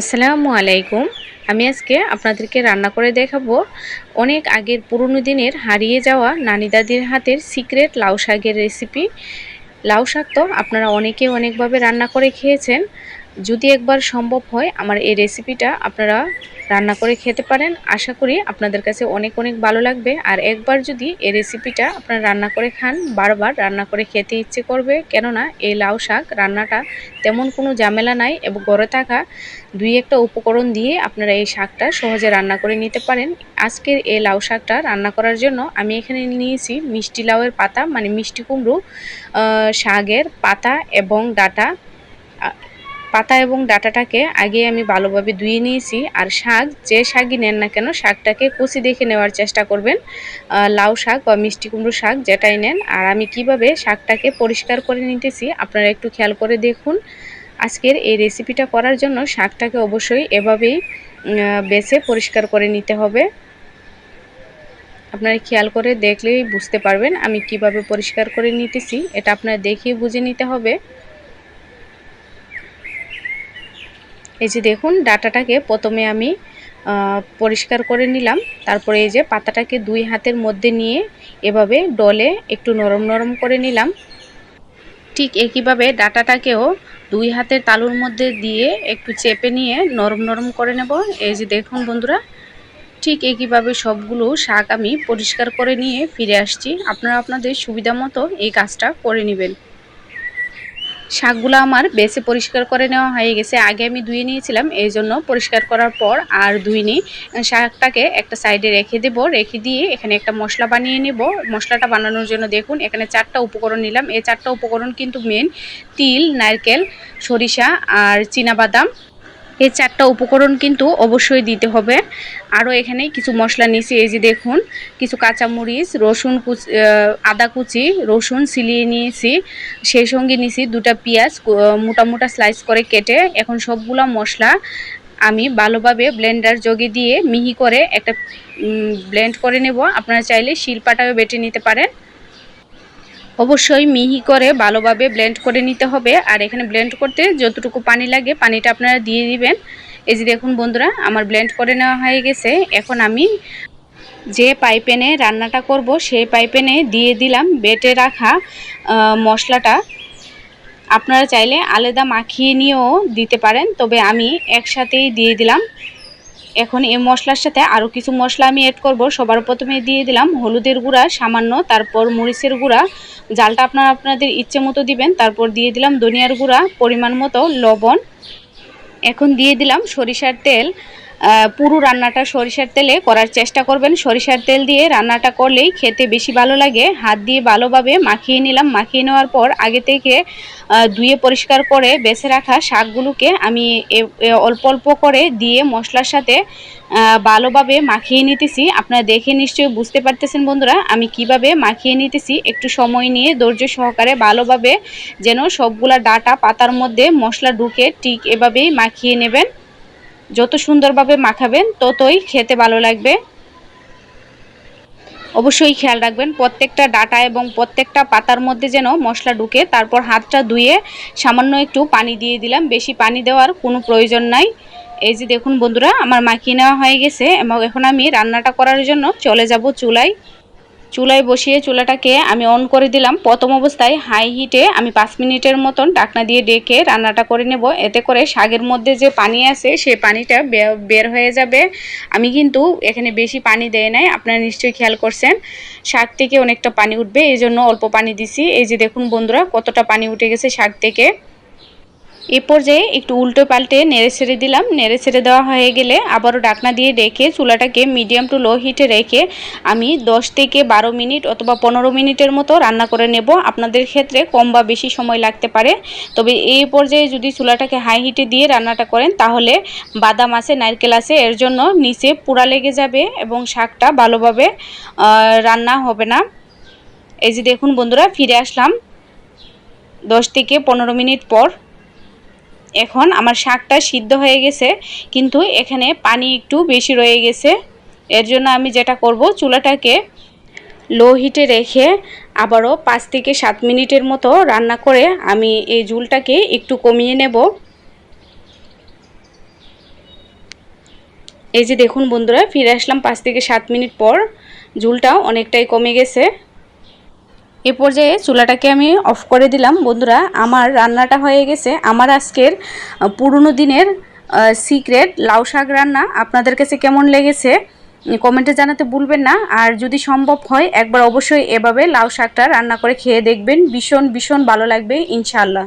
আসসালামু আলাইকুম। আমি আজকে আপনাদেরকে রান্না করে দেখাবো অনেক আগের পুরনো দিনের হারিয়ে যাওয়া নানি দাদির হাতের সিক্রেট লাউ শাকের রেসিপি। লাউ শাক তো আপনারা অনেকে অনেকভাবে রান্না করে খেয়েছেন। যদি একবার সম্ভব হয়, আমার এই রেসিপিটা আপনারা রান্না করে খেতে পারেন। আশা করি আপনাদের কাছে অনেক অনেক ভালো লাগবে। আর একবার যদি এই রেসিপিটা আপনারা রান্না করে খান, বারবার রান্না করে খেতে ইচ্ছে করবে, কেননা এই লাউ শাক রান্নাটা তেমন কোনো ঝামেলা নাই এবং ঘরে থাকা দুই একটা উপকরণ দিয়ে আপনারা এই শাকটা সহজে রান্না করে নিতে পারেন। আজকের এই লাউ শাকটা রান্না করার জন্য আমি এখানে নিয়েছি মিষ্টি লাউয়ের পাতা মানে মিষ্টি কুমড়ো শাকের পাতা এবং ডাটা। পাতা এবং ডাটাটাকে আগে আমি ভালোভাবে ধুয়ে নিয়েছি। আর শাক, যে শাকই নেন না কেন, শাকটাকে কুচি দেখে নেওয়ার চেষ্টা করবেন। লাউ শাক বা মিষ্টি কুমড়ো শাক যেটাই নেন। আর আমি কীভাবে শাকটাকে পরিষ্কার করে নিতেছি, আপনারা একটু খেয়াল করে দেখুন। আজকের এই রেসিপিটা করার জন্য শাকটাকে অবশ্যই এভাবেই বেছে পরিষ্কার করে নিতে হবে। আপনারা খেয়াল করে দেখলেই বুঝতে পারবেন আমি কীভাবে পরিষ্কার করে নিতেছি। এটা আপনারা দেখিয়ে বুঝে নিতে হবে। এই যে দেখুন, ডাটাটাকে প্রথমে আমি পরিষ্কার করে নিলাম। তারপরে এই যে পাতাটাকে দুই হাতের মধ্যে নিয়ে এভাবে ডলে একটু নরম নরম করে নিলাম। ঠিক একইভাবে ডাটাটাকেও দুই হাতের তালুর মধ্যে দিয়ে একটু চেপে নিয়ে নরম নরম করে নেব। এই যে দেখুন বন্ধুরা, ঠিক একইভাবে সবগুলো শাক আমি পরিষ্কার করে নিয়ে ফিরে আসছি। আপনারা আপনাদের সুবিধা মতো এই কাজটা করে নেবেন। শাকগুলো আমার বেছে পরিষ্কার করে নেওয়া হয়ে গেছে। আগে আমি ধুয়ে নিয়েছিলাম, এই জন্য পরিষ্কার করার পর আর ধুইনি। শাকটাকে একটা সাইডে রেখে দেব, রেখে দিয়ে এখানে একটা মশলা বানিয়ে নেব। মশলাটা বানানোর জন্য দেখুন, এখানে চারটা উপকরণ নিলাম। এই চারটা উপকরণ কিন্তু মেন তিল, নারকেল, সরিষা আর বাদাম এই চারটা উপকরণ কিন্তু অবশ্যই দিতে হবে। আরও এখানে কিছু মশলা নিয়েছি, এই যে দেখুন, কিছু কাঁচামরিচ, রসুন কুচি আদা কুচি, রসুন সিলিয়ে নিয়েছি, সেই সঙ্গে নিয়েছি দুটা পেঁয়াজ মোটা মোটা স্লাইস করে কেটে এখন সবগুলো মশলা আমি ভালোভাবে ব্লেন্ডার জগে দিয়ে মিহি করে একটা ব্লেন্ড করে নেব। আপনারা চাইলে শিলপাটাও বেটে নিতে পারেন। অবশ্যই মিহি করে ভালোভাবে ব্লেন্ড করে নিতে হবে। আর এখানে ব্লেন্ড করতে যতটুকু পানি লাগে, পানিটা আপনারা দিয়ে দিবেন। এই যে দেখুন বন্ধুরা, আমার ব্লেন্ড করে নেওয়া হয়ে গেছে। এখন আমি যে পাইপেনে রান্নাটা করব, সেই পাইপেনে দিয়ে দিলাম, বেটে রাখা মশলাটা। আপনারা চাইলে আলাদা মাখিয়ে নিয়েও দিতে পারেন, তবে আমি একসাথেই দিয়ে দিলাম। এখন এই মশলার সাথে আরও কিছু মশলা আমি অ্যাড করব। সবার প্রথমে দিয়ে দিলাম হলুদের গুঁড়া, সামান্য, তারপর মরিচের গুঁড়া। জালটা আপনারা আপনাদের ইচ্ছে মতো দিবেন, তারপর দিয়ে দিলাম ধনিয়ার গুঁড়া, পরিমাণ মতো লবণ। এখন দিয়ে দিলাম সরিষার তেল। পুরো রান্নাটা সরিষার তেলে করার চেষ্টা করবেন। সরিষার তেল দিয়ে রান্নাটা করলেই খেতে বেশি ভালো লাগে। হাত দিয়ে ভালোভাবে মাখিয়ে নিলাম। মাখিয়ে নেওয়ার পর আগে থেকে ধুয়ে পরিষ্কার করে বেছে রাখা শাকগুলোকে আমি অল্প অল্প করে দিয়ে মশলার সাথে ভালোভাবে মাখিয়ে নিতেছি। আপনারা দেখে নিশ্চয়ই বুঝতে পারতেছেন বন্ধুরা, আমি কীভাবে মাখিয়ে নিতেছি। একটু সময় নিয়ে ধৈর্য সহকারে ভালোভাবে যেন সবগুলা ডাটা পাতার মধ্যে মশলা ঢুকে ঠিক এভাবেই মাখিয়ে নেবেন। যত সুন্দরভাবে মাখাবেন, ততই খেতে ভালো লাগবে। অবশ্যই খেয়াল রাখবেন, প্রত্যেকটা ডাটা এবং প্রত্যেকটা পাতার মধ্যে যেন মশলা ঢুকে, তারপর হাতটা ধুয়ে সামান্য একটু পানি দিয়ে দিলাম। বেশি পানি দেওয়ার কোনো প্রয়োজন নাই। এই যে দেখুন বন্ধুরা, আমার মাখিয়ে নেওয়া হয়ে গেছে এবং এখন আমি রান্নাটা করার জন্য চলে যাব চুলায়। চুলায় বসিয়ে চুলাটাকে আমি অন করে দিলাম। প্রথম অবস্থায় হাই হিটে আমি পাঁচ মিনিটের মতন ডাকনা দিয়ে ডেকে রান্নাটা করে নেব। এতে করে শাকের মধ্যে যে পানি আছে সেই পানিটা বের হয়ে যাবে। আমি কিন্তু এখানে বেশি পানি দেয় নাই, আপনারা নিশ্চয়ই খেয়াল করছেন। শাক থেকে অনেকটা পানি উঠবে এই জন্য অল্প পানি দিছি। এই যে দেখুন বন্ধুরা, কতটা পানি উঠে গেছে শাক থেকে। এ পর্যায়ে একটু উল্টো পাল্টে নেড়ে ছেড়ে দিলাম। নেড়ে ছেড়ে দেওয়া হয়ে গেলে আবারও ডাকনা দিয়ে ডেকে চুলাটাকে মিডিয়াম টু লো হিটে রেখে আমি 10 থেকে বারো মিনিট অথবা পনেরো মিনিটের মতো রান্না করে নেব। আপনাদের ক্ষেত্রে কম বা বেশি সময় লাগতে পারে। তবে এই পর্যায়ে যদি চুলাটাকে হাই হিটে দিয়ে রান্নাটা করেন, তাহলে বাদাম আছে, নারকেল আছে, এর জন্য নিচে পুরা লেগে যাবে এবং শাকটা ভালোভাবে রান্না হবে না। এই যে দেখুন বন্ধুরা, ফিরে আসলাম। দশ থেকে পনেরো মিনিট পর এখন আমার শাকটা সিদ্ধ হয়ে গেছে, কিন্তু এখানে পানি একটু বেশি রয়ে গেছে। এর জন্য আমি যেটা করব, চুলাটাকে লো হিটে রেখে আবারও পাঁচ থেকে সাত মিনিটের মতো রান্না করে আমি এই ঝুলটাকে একটু কমিয়ে নেব। এই যে দেখুন বন্ধুরা, ফিরে আসলাম পাঁচ থেকে সাত মিনিট পর। ঝুলটা অনেকটাই কমে গেছে। এ পর্যায়ে চুলাটাকে আমি অফ করে দিলাম। বন্ধুরা, আমার রান্নাটা হয়ে গেছে। আমার আজকের পুরনো দিনের সিক্রেট লাউ শাক রান্না। আপনাদের কাছে কেমন লেগেছে? কমেন্টে জানাতে ভুলবেন না। আর যদি সম্ভব হয়, একবার অবশ্যই এভাবে লাউ শাকটা রান্না করে খেয়ে দেখবেন। ভীষণ ভীষণ ভালো লাগবে, ইনশাআল্লাহ।